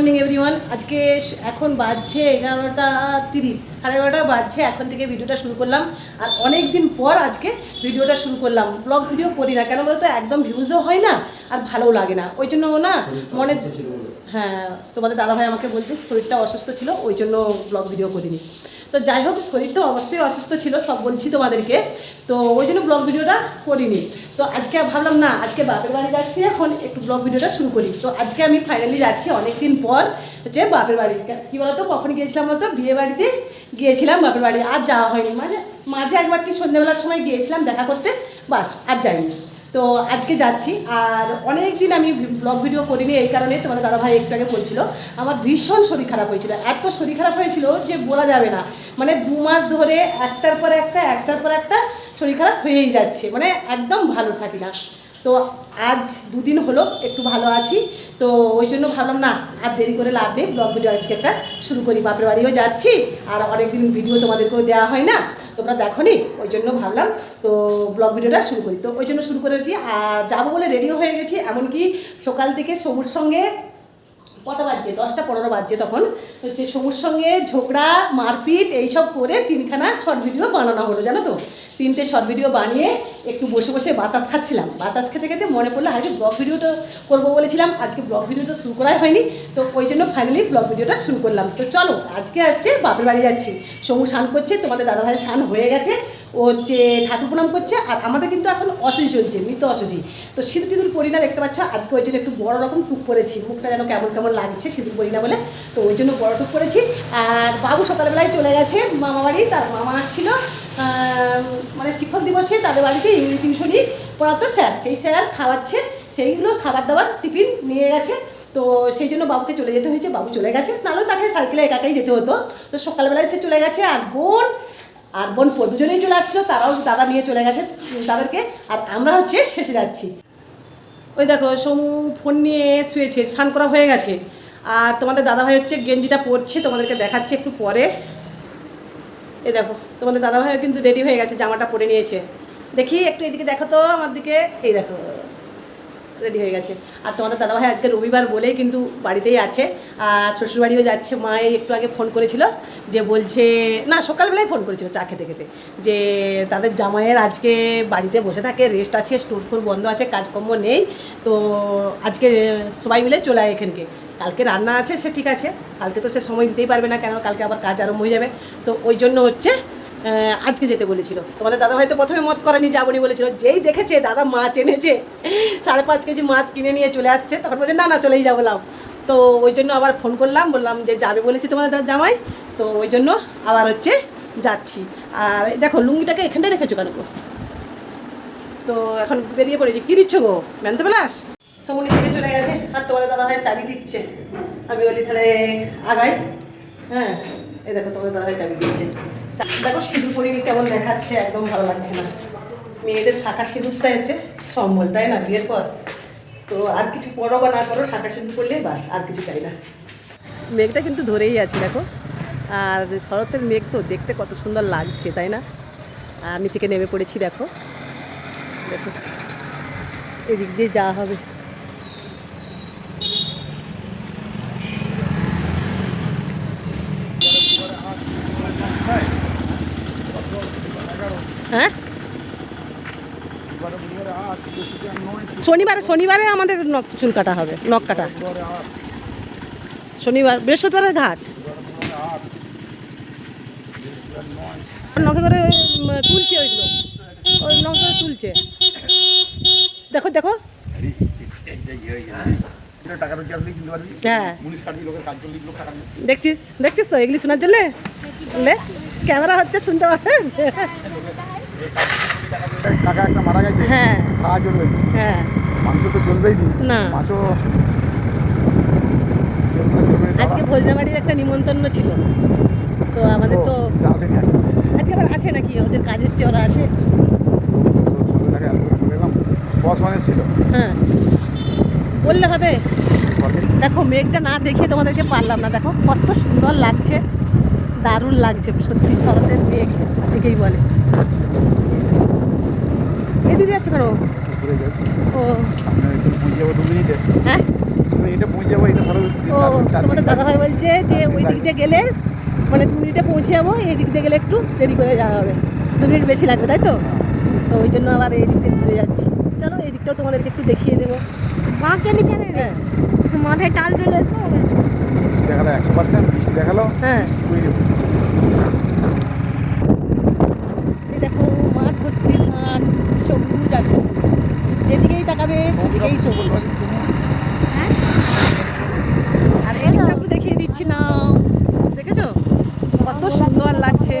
Morning everyone আজকে এখন বাজছে এগারোটা তিরিশ সাড়ে এগারোটা বাজছে এখন থেকে ভিডিওটা শুরু করলাম। আর অনেক দিন পর আজকে ভিডিওটা শুরু করলাম। ব্লগ ভিডিও করি না কেন বলতো? একদম ভিউজও হয় না আর ভালোও লাগে না। ওই জন্য না মনে হ্যাঁ তোমাদের দাদাভাই আমাকে বলছে শরীরটা অসুস্থ ছিল ওই জন্য ব্লগ ভিডিও করিনি। তো যাই হোক, শরীর তো অবশ্যই অসুস্থ ছিল, সব বলছি তোমাদেরকে। তো ওই জন্য ব্লগ ভিডিওটা করিনি। তো আজকে ভাবলাম না, আজকে বাপের বাড়ি যাচ্ছি, এখন একটু ব্লগ ভিডিওটা শুরু করি। তো আজকে আমি ফাইনালি যাচ্ছি অনেক দিন পর হচ্ছে বাপের বাড়ি। কী বলতো, কখন গিয়েছিলাম বলতো? বিয়ে বাড়িতে গিয়েছিলাম বাপের বাড়ি, আর যাওয়া হয়নি। মানে মাঝে একবার কি সন্ধ্যেবেলার সময় গিয়েছিলাম দেখা করতে, বাস, আর যাইনি। তো আজকে যাচ্ছি, আর অনেক দিন আমি ব্লগ ভিডিও করিনি, এই কারণে তোমাদের দাদাভাই একটু আগে বলছিল, আমার ভীষণ শরীর খারাপ হয়েছিল, এত শরীর খারাপ হয়েছিল যে বলা যাবে না মানে দু মাস ধরে একটার পর একটা, একটার পর একটা শরীর খারাপ হয়েই যাচ্ছে মানে একদম ভালো থাকি না। তো আজ দুদিন হলো একটু ভালো আছি, তো ওই জন্য ভাবলাম না, আর দেরি করে লাভ নেই ব্লগ ভিডিও আজকে একটা শুরু করি, বাপের বাড়িও যাচ্ছি, আর অনেকদিন ভিডিও তোমাদেরকেও দেওয়া হয় না তোমরা দেখো নি ওই জন্য ভাবলাম তো ব্লগ ভিডিওটা শুরু করি। তো ওই জন্য শুরু করেছি আর যাব বলে রেডিও হয়ে গেছি। এমনকি সকাল থেকে সবুর সঙ্গে কটা বাজছে? দশটা পনেরো বাজছে তখন। হচ্ছে সবুর সঙ্গে ঝগড়া মারপিট, এইসব করে তিনখানা শর্ট ভিডিও বানানো হলো, জানো তো? তিনটে শর্ট ভিডিও বানিয়ে একটু বসে বসে বাতাস খাচ্ছিলাম। বাতাস খেতে খেতে মনে পড়ল আজকে ব্লগ ভিডিওটা করব বলেছিলাম, আজকে ব্লগ ভিডিওটা শুরু করাই হয়নি। তো ওই জন্য ফাইনালি ব্লগ ভিডিওটা শুরু করলাম। তো চলো, আজকে হচ্ছে বাপের বাড়ি যাচ্ছি। সমু স্নান করছে, তোমাদের দাদাভাইয়ের স্নান হয়ে গেছে। ও হচ্ছে ঠাকুর প্রণাম করছে, আর আমাদের কিন্তু এখন অসুজি চলছে মৃত অসুজি তো সিঁদুর টিঁদুর পরি না, দেখতে পাচ্ছ? আজকে ওই জন্য একটু বড় রকম টুক পরেছি। মুখটা যেন কেমন কেমন লাগছে সিঁদুর পরি না বলে। তো ওই জন্য বড় টুক পরেছি। আর বাবু সকালবেলায় চলে গেছে মামা বাড়ি, তার মামা আসছিল মানে শিক্ষক দিবসে তাদের বাড়িতে ইংলিশ টিউশনি পড়াতো স্যার। সেই স্যার খাওয়াচ্ছে, সেইগুলো খাবার দাবার, টিফিন নিয়ে গেছে। তো সেই জন্য বাবুকে চলে যেতে হয়েছে, বাবু চলে গেছে। নাহলেও তাকে সাইকেলে একাকাই যেতে হতো। তো সকালবেলায় সে চলে গেছে, আর বোন আর বোন দুজনেই চলে আসছিল তারাও দাদা নিয়ে চলে গেছে তাদেরকে। আর আমরা হচ্ছে শেষে যাচ্ছি। ওই দেখো, সমু ফোন নিয়ে শুয়েছে, স্নান করা হয়ে গেছে। আর তোমাদের দাদাভাই হচ্ছে গেঞ্জিটা পরছে, তোমাদেরকে দেখাচ্ছে একটু পরে। এই দেখো, তোমাদের দাদাভাইও কিন্তু রেডি হয়ে গেছে, জামাটা পরে নিয়েছে। দেখি একটু এদিকে দেখো তো, আমার দিকে। এই দেখো রেডি হয়ে গেছে। আর তোমাদের দাদাভাই আজকে রবিবার বলেই কিন্তু বাড়িতেই আছে। আর শ্বশুরবাড়িও যাচ্ছে। মায়ে একটু আগে ফোন করেছিল যে বলছে, না, সকালবেলায় ফোন করেছিল চা খেতে খেতে। যে তাদের জামাইয়ের আজকে বাড়িতে বসে থাকে রেস্ট আছে স্টোর ফোর বন্ধ আছে, কাজকর্ম নেই। তো আজকে সবাই মিলে চলে আয় এখানকে। কালকে রান্না আছে, সে ঠিক আছে। কালকে তো সে সময় দিতেই পারবে না কেন? কালকে আবার কাজ আরম্ভ হয়ে যাবে। তো ওই জন্য হচ্ছে আজকে যেতে বলেছিল। তোমাদের দাদা হয়তো প্রথমে মত করেনি যাবনি বলেছিল। যেই দেখেছে, দাদা মাছ এনেছে, সাড়ে পাঁচ কেজি মাছ কিনে নিয়ে চলে আসছে। তখন বলছে, না না, চলেই যাব, লাও। তো ওই জন্য আবার ফোন করলাম, বললাম যে, যাবে বলেছে তোমাদের জামাই? তো ওই জন্য আবার হচ্ছে যাচ্ছি। আর দেখো, লুঙ্গিটাকে এখানটায় রেখেছো কেন? তো এখন বেরিয়ে পড়েছি। কী দিচ্ছ গো? জানতে পেলাস সমুনি থেকে চলে গেছে, আর তোমাদের দাদা ভাই চাবি দিচ্ছে। আমি বলি তাহলে আগাই। হ্যাঁ এই দেখো, তোমাদের দাদা ভাই চাবি দিচ্ছে। দেখো সিঁদুর পরিনি কেমন দেখাচ্ছে, একদম ভালো লাগছে না। মেয়েদের শাখা সিঁদুরটাই হচ্ছে সম্বল, তাই না? বিয়ের পর। তো আর কিছু পরো বা না করো শাখা সিঁদুর করলে বাস, আর কিছু চাই না। মেঘটা কিন্তু ধরেই আছে, দেখো। আর শরতের মেঘ তো দেখতে কত সুন্দর লাগছে, তাই না? আর নিচেকে নেমে পড়েছি, দেখো। দেখো। এদিক দিয়ে যাওয়া হবে। হ্যাঁ? শনিবারে শনিবারে আমাদের নখ চুল কাটা হবে, নখ কাটা। শনিবার, বৃহস্পতিবারের ঘাট। নখে করে তুলছে ওইগুলো। ওই নখে করে তুলছে। দেখো দেখো। হ্যাঁ। দেখছিস? দেখছিস তো এগুলি শোনার জন্যে? লে ক্যামেরা হচ্ছে শুনতে একটা মারা গেছে হ্যাঁ। খাওয়া চলবে। হ্যাঁ। মাংস তো চলবেই না। মাছও আজকে ভোজনাবাড়ির একটা নিমন্ত্রণ ছিল। তো আমাদের তো আজকে। আবার আসে নাকি? ওদের কাজ হচ্ছে ওরা আসে বস মানে ছিল। হ্যাঁ। বললে হবে? দেখো মেঘটা না দেখিয়ে তোমাদেরকে পারলাম না। দেখো কত সুন্দর লাগছে। দারুণ লাগছে সত্যি শরতের মেঘ একেই বলে। এদিকে যাচ্ছে কেন? ও। হ্যাঁ? ও তোমাদের দাদাভাই বলছে যে ওই দিক দিয়ে গেলে মানে দু মিনিটে পৌঁছে যাব এই দিক দিয়ে গেলে একটু দেরি করে যাওয়া হবে। দু মিনিট বেশি লাগবে তাই তো? তো ওই জন্য আবার এই দিক দিয়ে ঘুরে যাচ্ছি। চলো এই দিকটাও তোমাদেরকে একটু দেখিয়ে দেবো। মা কেন কেন রে হ্যাঁ। মাথায় টাল চলে এসো দেখাল একশো পার্সেন্ট বৃষ্টি দেখাল হ্যাঁ। দেখো মাঠ ভর্তি ধান সবুজ আর সবুজ। যেদিকেই তাকাবে সেদিকেই সবুজ। হ্যাঁ। আর এই দেখিয়ে দিচ্ছি না। দেখেছ? কত সুন্দর লাগছে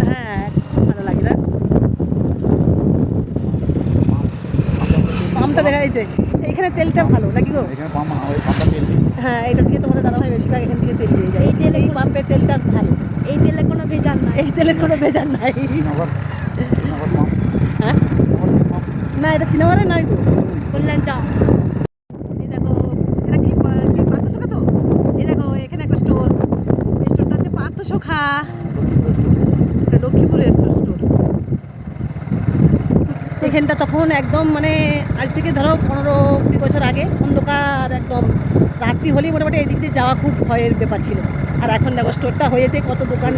হ্যাঁ খুব ভালো লাগে না পাম্পটা দেখা যাচ্ছে এইখানে তেলটা ভালো নাকি গো? এখানে পাম্প ওই পাম্পটা তেল হ্যাঁ এটা থেকে তোমাদের দাদাভাই বেশিরভাগ এখান থেকে তেল নিয়ে যায়। এই তেল এই পাম্পের তেলটা ভালো। এই তেলে কোনো ভেজাল নাই। এই তেলের কোনো ভেজাল নাই। হ্যাঁ? না এটা সিনেমারে নাই গো। বললেন যাও এই দেখো এটা কি পা- কি পার্থসখা তো এই দেখো এখানে একটা স্টোর এই স্টোরটা হচ্ছে পার্থসখা এটা লক্ষ্মীপুরের স্টোর সেখানটা তখন একদম মানে আজ থেকে ধরো পনেরো কুড়ি বছর আগে অন্ধকার একদম। রাত্রি হলেই মোটামুটি এই দিক দিয়ে যাওয়া খুব ভয়ের ব্যাপার ছিল। আর এখন দেখো স্টোরটা হয়েতে কত দোকান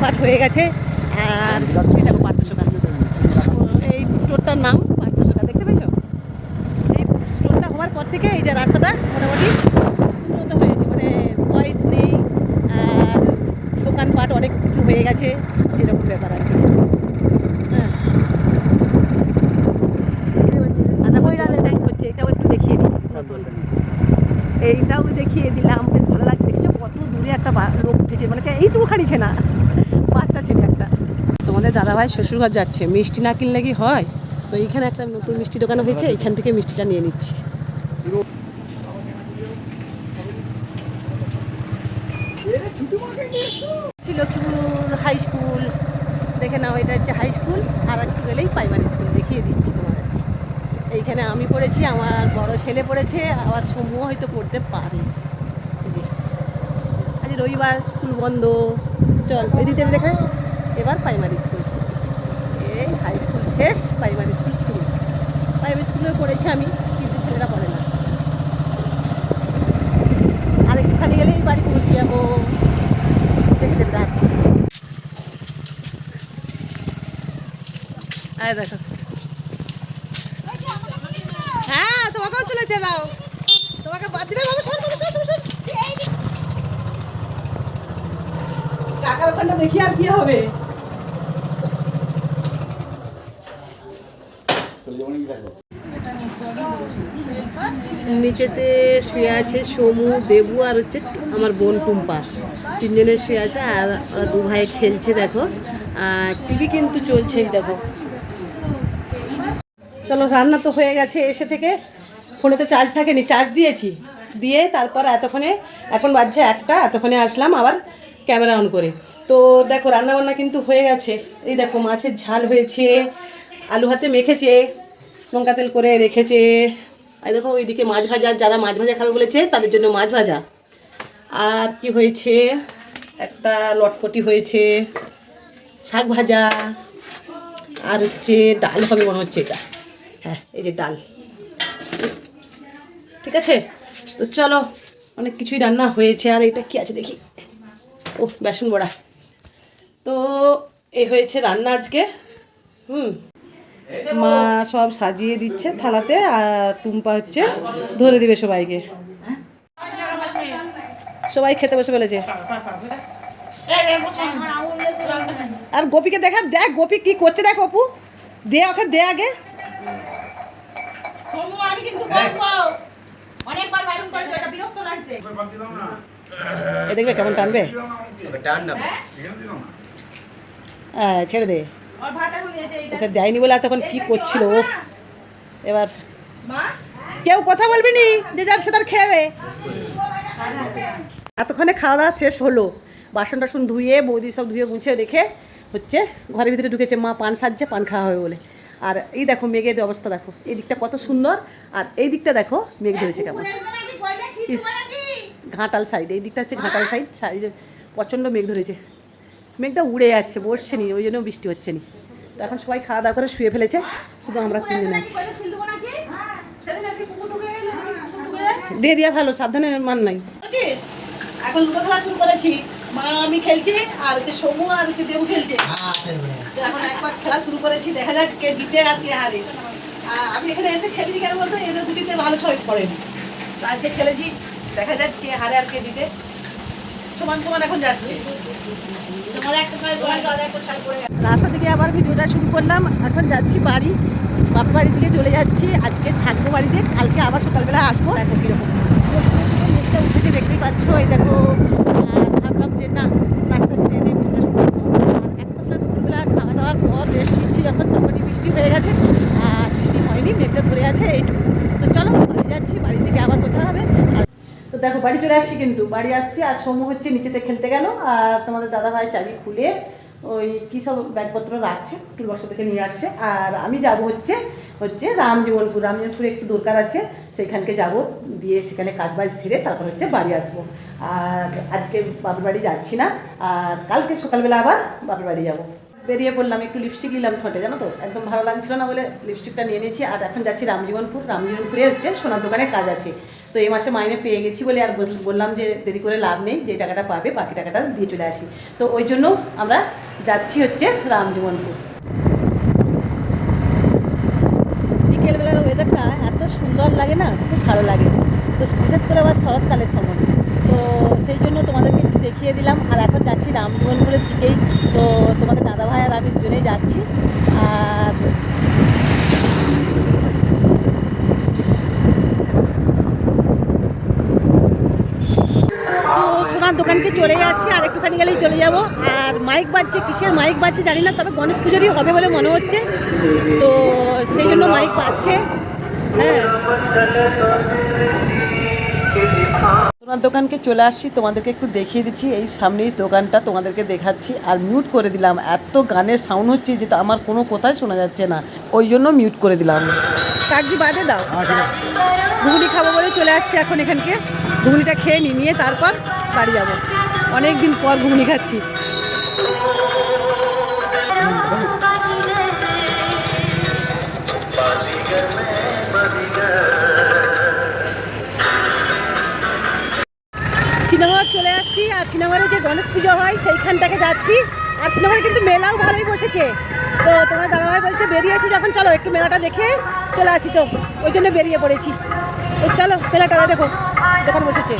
পাট হয়ে গেছে। আর দেখো পার্থসখা এই স্টোরটার নাম পার্থসখা দেখতে পেয়েছ? এই স্টোরটা হওয়ার পর থেকে এই যে রাস্তাটা মোটামুটি উন্নত হয়েছে মানে ভয় নেই। আর দোকানপাট অনেক কিছু হয়ে গেছে, এরকম ব্যাপার আর কি হ্যাঁ আর দেখো জল ট্যাঙ্ক হচ্ছে এটাও একটু দেখিয়ে দিই নতুন এইটাও দেখিয়ে দিলাম, বেশ ভালো লাগছে। দেখেছ কত দূরে একটা লোক উঠেছে মানে এইটুকুখানি ছে না বাচ্চা ছেলে একটা। তোমাদের দাদাভাই শ্বশুরঘর যাচ্ছে, মিষ্টি না কিনলে কি হয়? তো এইখানে একটা নতুন মিষ্টি দোকান হয়েছে, এইখান থেকে মিষ্টিটা নিয়ে নিচ্ছি। Lakshmipur high school. দেখে নাও, এটা হচ্ছে হাই স্কুল, আর একটু গেলেই প্রাইমারি স্কুল, দেখিয়ে দিচ্ছি তোমাদের। এইখানে আমি পড়েছি, আমার বড় ছেলে পড়েছে, আবার সমূহ হয়তো পড়তে পারে। আজ রবিবার স্কুল বন্ধ। চল, এদিকে দেখা এবার প্রাইমারি স্কুল এই হাই স্কুল শেষ প্রাইমারি স্কুল শুরু। প্রাইমারি স্কুলেও পড়েছি আমি, কিন্তু ছেলেরা পড়ে না। আর একটুখানি গেলেই বাড়ি পৌঁছে যাব। রাত। আয় দেখো হ্যাঁ তোমাকেও চলে চালাও তোমাকে বাদ দিবে বাবু সর বাবু সর, সর, সর। কাকার ওখানটা দেখি আর কি হবে চলে যাব নাকি দেখো নিচেতে শুয়ে আছে, সমু, দেবু আর হচ্ছে আমার বোন টুম্পা। তিনজনের শুয়ে আছে আর ওরা দু ভাই খেলছে, দেখো। আর টিভি কিন্তু চলছেই, দেখো। চলো, রান্না তো হয়ে গেছে এসে থেকে। ফোনে তো চার্জ থাকেনি চার্জ দিয়েছি। দিয়ে তারপর এতক্ষণে, এখন বাজছে একটা, এতক্ষণে আসলাম আবার ক্যামেরা অন করে। তো দেখো রান্না বান্না কিন্তু হয়ে গেছে। এই দেখো, মাছের ঝাল হয়েছে, আলু হাতে মেখেছে, লঙ্কা তেল করে রেখেছে এই দেখো, ওইদিকে মাছ ভাজা, যারা মাছ ভাজা খাবে বলেছে, তাদের জন্য মাছ ভাজা। আর কি হয়েছে? একটা লটপটি হয়েছে, শাক ভাজা, আর হচ্ছে ডাল হবে মনে হচ্ছে এটা। হ্যাঁ এই যে ডাল। ঠিক আছে? তো চলো, অনেক কিছুই রান্না হয়েছে, আর এটা কি আছে দেখি। ও বেসন বড়া। তো এ হয়েছে রান্না আজকে। হুম। মা সব সাজিয়ে দিচ্ছে থালাতে আর টুম্পা হচ্ছে ধরে দিবে সবাইকে। সবাই খেতে বসে ফেলেছে আর গোপীকে দেখা দেখ গোপী কি করছে দেখ অপু। দে ওকে দে আগে। দেখবে কেমন টানবে? হ্যাঁ ছেড়ে দে। ওকে দেয়নি বলে এতক্ষণ কি করছিল? ও এবার কেউ কথা বলবি নি? যে যার সে তার খেলে এতক্ষণে খাওয়া দাওয়া শেষ হলো। বাসন টাসন ধুয়ে বৌদি সব ধুয়ে গুছিয়ে রেখে হচ্ছে ঘরের ভিতরে ঢুকেছে। মা পান সাজছে পান খাওয়া হবে বলে। আর এই দেখো মেঘের অবস্থা দেখো। এই দিকটা কত সুন্দর। আর এই দিকটা দেখো মেঘ ধরেছে কেমন। ঘাটাল সাইড এই দিকটা হচ্ছে ঘাটাল সাইড সাইডে প্রচণ্ড মেঘ ধরেছে। মেঘটা উড়ে যাচ্ছে বসছে নি ওই জন্য বৃষ্টি হচ্ছে নি। তো এখন সবাই খাওয়া দাওয়া করে শুয়ে ফেলেছে শুধু আমরা তিনজন আছি। দিয়ে দিয়া ভালো সাবধানে মান নাই। এখন লুডো খেলা শুরু করেছি। মা আমি খেলছি আর হচ্ছে সমু আর হচ্ছে দেবু খেলছে। এখন একবার খেলা শুরু করেছি দেখা যাক কে জিতে আর কে হারে। আর আমি এখানে এসে খেলেছি কেন বলতো এদের দুটিতে ভালো ছয় পড়েনি। তো আজকে খেলেছি দেখা যাক কে হারে আর কে জিতে। সমান সমান এখন যাচ্ছে। রাস্তা থেকে আবার ভিডিওটা শুরু করলাম। এখন যাচ্ছি বাড়ি। বাপ বাড়ি থেকে চলে যাচ্ছি। আজকে থাকব বাড়িতে। কালকে আবার সকালবেলা আসব। দেখো কীরকম। উঠেছে দেখতেই পাচ্ছ এই দেখো আর ভাবলাম যে না রাস্তা ট্রেনে ভিডিওটা শুরু করব আর এক মশলা দুপুরবেলা খাওয়া দাওয়ার পর রেস্ট নিচ্ছি যখন তখনই বৃষ্টি হয়ে গেছে আর বৃষ্টি হয়নি মেঘটা ধরে আছে এইটুকু তো চলো বাড়ি যাচ্ছি বাড়ি থেকে আবার কোথাও হবে আর তো দেখো, বাড়ি চলে আসছি কিন্তু। বাড়ি আসছি আর সমু হচ্ছে নিচেতে খেলতে গেল আর তোমাদের দাদা ভাই চাবি খুলে ওই কী সব ব্যাগপত্র রাখছে তুলবর্ষ থেকে নিয়ে আসছে। আর আমি যাব হচ্ছে হচ্ছে রামজীবনপুর। রামজীবনপুরে একটু দরকার আছে সেখানকে যাব, দিয়ে সেখানে কাজ বাজ সেরে তারপর হচ্ছে বাড়ি আসব। আর আজকে বাপের বাড়ি যাচ্ছি না, আর কালকে সকালবেলা আবার বাপের বাড়ি যাব। বেরিয়ে পড়লাম, একটু লিপস্টিক নিলাম ঠোঁটে, জানো তো? একদম ভালো লাগছিল না বলে লিপস্টিকটা নিয়ে নিয়েছি। আর এখন যাচ্ছি রামজীবনপুর। রামজীবনপুরে হচ্ছে সোনার দোকানে কাজ আছে। তো এই মাসে মাইনে পেয়ে গেছি বলে আর বললাম যে দেরি করে লাভ নেই, যে টাকাটা পাবে বাকি টাকাটা দিয়ে চলে আসি। তো ওই জন্য আমরা যাচ্ছি হচ্ছে রামজীবনপুর। বিকেলবেলার ওয়েদারটা এত সুন্দর লাগে না, খুব ভালো লাগে। তো বিশেষ করে আবার শরৎকালের সময়। তো সেই জন্য তোমাদেরকে দেখিয়ে দিলাম। আর এখন যাচ্ছি রামজীবনপুরের দিকেই। তো তোমাদের দাদা ভাই আর আমি দুজনেই যাচ্ছি। আর তো সোনার দোকানকে চলে আসছি আর একটুখানি গেলেই চলে যাব। আর মাইক বাজছে কিসের মাইক বাজছে জানি না তবে গণেশ পুজোরই হবে বলে মনে হচ্ছে। তো সেই জন্য মাইক বাজছে। হ্যাঁ। সোনার দোকানকে চলে আসছি তোমাদেরকে একটু দেখিয়ে দিচ্ছি। এই সামনেই দোকানটা তোমাদেরকে দেখাচ্ছি। আর মিউট করে দিলাম। এত গানের সাউন্ড হচ্ছে যেটা আমার কোনো কথাই শোনা যাচ্ছে না। ওই জন্য মিউট করে দিলাম। কাগজি বাদে দাও। হ্যাঁ ঘুগনি খাব বলে চলে আসছি এখন এখানকে। ঘুগনিটা খেয়ে নিয়ে তারপর বাড়ি যাব। অনেক দিন পর ঘুগনি খাচ্ছি। শ্রীনগর চলে আসছি, আর শ্রীনগরে যে গণেশ পুজো হয়, সেইখানটাকে যাচ্ছি। আর শ্রীনগরে কিন্তু মেলাও ভালোই বসেছে। তো তোমার দাদাভাই বলছে, বেরিয়েছি যখন, চলো একটু মেলাটা দেখে চলে আসি তো। ওই জন্য বেরিয়ে পড়েছি। তো চলো, মেলাটা দেখো, দোকান বসেছে।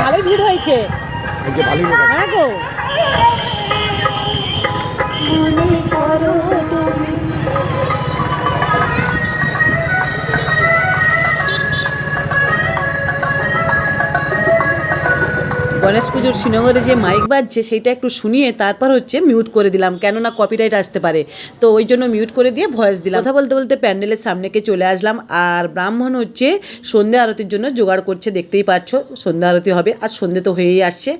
ভালোই ভিড় হয়েছে। হ্যাঁ গো। গণেশ পুজোর শ্রীনগরে যে মাইক বাজছে, সেইটা একটু শুনিয়ে তারপর হচ্ছে মিউট করে দিলাম। কেননা কপিরাইট আসতে পারে। তো ওই জন্য মিউট করে দিয়ে ভয়েস দিলাম। কথা বলতে বলতে প্যান্ডেলের সামনেকে চলে আসলাম। আর ব্রাহ্মণ হচ্ছে সন্ধ্যে আরতির জন্য জোগাড় করছে, দেখতেই পাচ্ছ। সন্ধ্যা আরতি হবে আর সন্ধে তো হয়েই আসছে।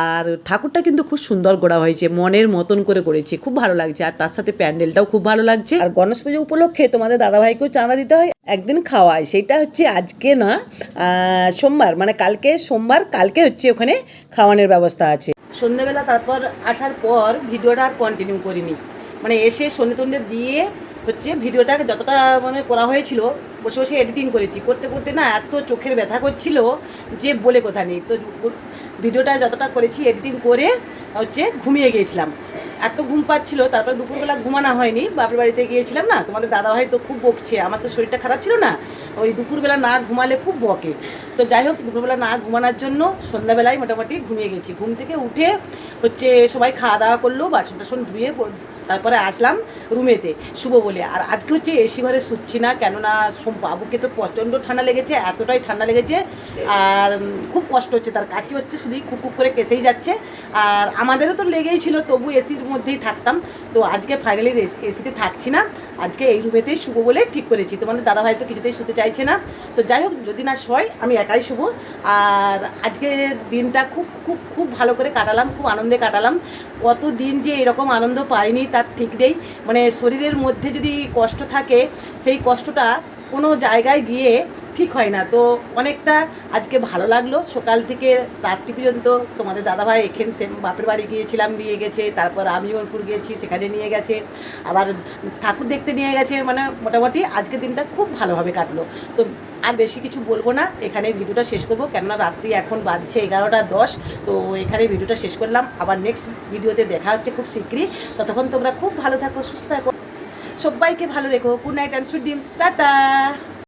আর ঠাকুরটা কিন্তু খুব সুন্দর গড়া হয়েছে, মনের মতন করে করেছে। খুব ভালো লাগছে। আর তার সাথে প্যান্ডেলটাও খুব ভালো লাগছে। আর গণেশ পুজো উপলক্ষে তোমাদের দাদাভাইকেও চাঁদা দিতে হয়। একদিন খাওয়াই সেটা হচ্ছে আজকে না সোমবার মানে কালকে সোমবার, কালকে হচ্ছে ওখানে খাওয়ানোর ব্যবস্থা আছে। সন্ধ্যেবেলা তারপর আসার পর ভিডিওটা আর কন্টিনিউ করিনি। মানে এসে সন্ধ্যে টন্ধে দিয়ে হচ্ছে ভিডিওটাকে যতটা মানে করা হয়েছিল, বসে বসে এডিটিং করেছি। করতে করতে না এত চোখের ব্যথা করছিল যে বলে কথা নেই। তো ভিডিওটা যতটা করেছি এডিটিং করে হচ্ছে ঘুমিয়ে গিয়েছিলাম। এত ঘুম পাচ্ছিল, তারপর দুপুরবেলা ঘুমানো হয়নি। বাপের বাড়িতে গিয়েছিলাম না, তোমাদের দাদাভাই তো খুব বকছে। আমার তো শরীরটা খারাপ ছিল না, ওই দুপুরবেলা না ঘুমালে খুব বকে। তো যাই হোক, দুপুরবেলা না ঘুমানোর জন্য সন্ধ্যাবেলায় মোটামুটি ঘুমিয়ে গেছি। ঘুম থেকে উঠে হচ্ছে সবাই খাওয়া দাওয়া করল, বাসন টাসন ধুয়ে তারপরে আসলাম রুমেতে। শুভ বলে, আর আজকে হচ্ছে এসি ঘরে শুচ্ছি না, কেননা বাবুকে তো প্রচণ্ড ঠান্ডা লেগেছে, এতটাই ঠান্ডা লেগেছে, আর খুব কষ্ট হচ্ছে, তার কাশি হচ্ছে, শুধুই খুব খুব করে কেসেই যাচ্ছে, আর আমাদেরও তো লেগেই ছিল, তবু এসির মধ্যেই থাকতাম, তো আজকে ফাইনালি এসিতে থাকছি না আজকে এই রুমেতেই শুভ বলে ঠিক করেছি। তোমাদের দাদাভাই তো কিছুতেই শুতে চাইছে না। তো যাই হোক, যদি না শয় আমি একাই শুভ আর আজকে দিনটা খুব খুব খুব ভালো করে কাটালাম, খুব আনন্দে কাটালাম। কত দিন যে এরকম আনন্দ পাইনি তার ঠিক নেই। মানে শরীরের মধ্যে যদি কষ্ট থাকে, সেই কষ্টটা কোনো জায়গায় গিয়ে ঠিক হয় না। তো অনেকটা আজকে ভালো লাগল। সকাল থেকে রাত্রি পর্যন্ত তোমাদের দাদাভাই এখানে সেম বাপের বাড়ি গিয়েছিলাম, নিয়ে গেছে। তারপর আমি ওরপুর গিয়েছি সেখানে নিয়ে গেছে। আবার ঠাকুর দেখতে নিয়ে গেছে। মানে মোটামুটি আজকের দিনটা খুব ভালোভাবে কাটলো। তো আর বেশি কিছু বলব না। এখানে ভিডিওটা শেষ করব। কেননা রাত্রি এখন বাজছে এগারোটা দশ। তো এখানে ভিডিওটা শেষ করলাম। আবার নেক্সট ভিডিওতে দেখা হচ্ছে খুব শীঘ্রই ততক্ষণ তোমরা খুব ভালো থাকো, সুস্থ থাকো। সবাইকে ভালো রেখো। Good night and sweet dreams tata